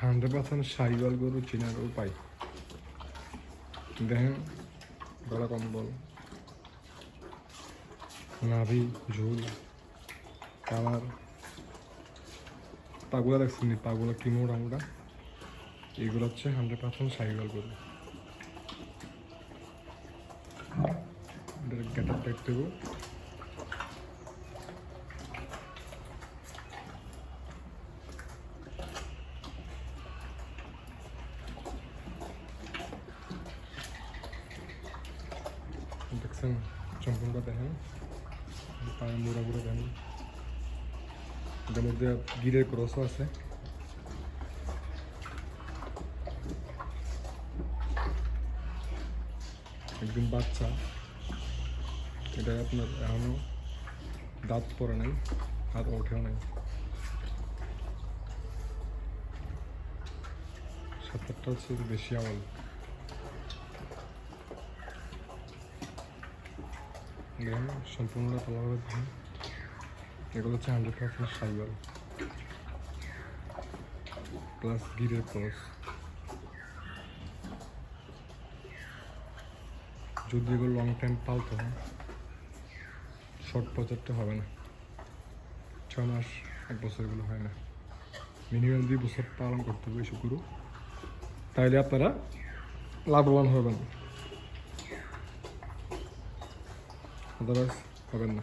Hundred percent Sahiwal গরু, চেনার উপায় দেখেন, গলা কম্বল, নাভি, ঝুল, কালার। পাগুলা দেখছেন পাগুলা কি মোড়া মোড়া? এগুলো হচ্ছে হান্ড্রেড পার্সেন্ট সাইওয়াল গরু। গেট আপ দেখতে দেখছেন সম্পূর্ণটা দেখেন। পায়ের মুড়া মুড়া দেখেন। এটার মধ্যে গিরের ক্রসও আছে। একদম বাচ্চা। এটা আপনার এখনও দাঁত পড়ে নাই হাত ওঠেও নাই। সাতটা হচ্ছে বেশি আমল দেখেন সম্পূর্ণটা ভালোভাবে দেখেন এগুলো হচ্ছে হান্ড্রেড পার্সেন্ট সাইবার প্লাস গিরের ক্রস যদি এগুলো লং টাইম পালতে হয় শর্ট প্রজেক্টে হবে না। ছয় মাস, এক বছর এগুলো হয় না। মিনিমাম দুই বছর পালন করতে হবে এসব তাইলে আপনারা লাভবান হবেন। আদারওয়াইজ হবেন না